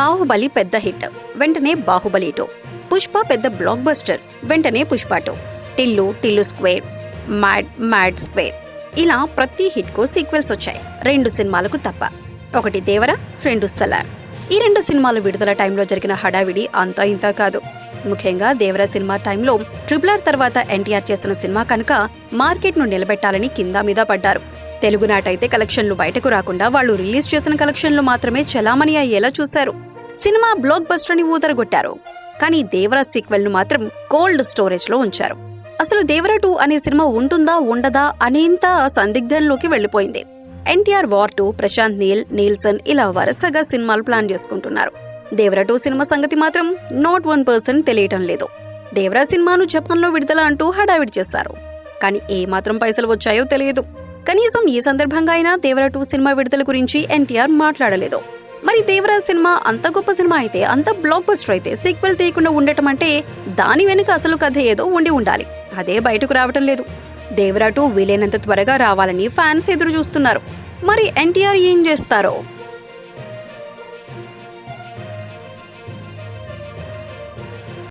బాహుబలి పెద్ద హిట్ వెంటనే బాహుబలి టూ. పుష్ప పెద్ద బ్లాక్ బస్టర్ వెంటనే Pushpa two. Tillu Tillu square Mad Mad square. ఇలా ప్రతి హిట్కు సీక్వెల్స్ వచ్చాయి రెండు సినిమాలకు తప్ప. ఒకటి దేవర రెండు సలార్. ఈ రెండు సినిమాలు విడుదల టైంలో జరిగిన హడావిడి అంతా ఇంత కాదు. ముఖ్యంగా దేవర సినిమా టైంలో ట్రిపుల్ ఆర్ తర్వాత ఎన్టీఆర్ చేసిన సినిమా కనుక మార్కెట్ను నిలబెట్టాలని కింద మీద పడ్డారు. తెలుగునాటైతే కలెక్షన్లు బయటకు రాకుండా వాళ్ళు రిలీజ్ చేసిన కలెక్షన్లు మాత్రమే చలామణి అయ్యేలా చూశారు. సినిమా బ్లాక్ బస్టర్ అని ఊదరగొట్టారు. కానీ దేవరా సీక్వెల్ను మాత్రం కోల్డ్ స్టోరేజ్లో ఉంచారు. అసలు దేవరా టూ అనే సినిమా ఉంటుందా ఉండదా అనేంత సందిగ్ధంలోకి వెళ్ళిపోయింది NTR War two Prashanth Neel Nielsen ఇలా వరుసగా సినిమాలు ప్లాన్ చేసుకుంటున్నారు. దేవరా టూ సినిమా సంగతి మాత్రం నాట్ వన్ పర్సెంట్ తెలియటం లేదు. దేవరా సినిమాను జపాన్లో విడుదల అంటూ హడావిడి చేశారు. కానీ ఏ మాత్రం పైసలు వచ్చాయో తెలియదు. కనీసం ఈ సందర్భంగా అయినా దేవరా టూ సినిమా విడుదల గురించి ఎన్టీఆర్ మాట్లాడలేదు. మరి దేవరా సినిమా అంత గొప్ప సినిమా అయితే అంత బ్లాక్ బస్టర్ అయితే సీక్వెల్ తీయకుండా ఉండటం అంటే దాని వెనుక అసలు కథ ఏదో ఉండి ఉండాలి. అదే బయటకు రావటం లేదు. దేవరా టూ వీలైనంత త్వరగా రావాలని ఫ్యాన్స్ ఎదురు చూస్తున్నారు. మరి ఎన్టీఆర్ ఏం చేస్తారో?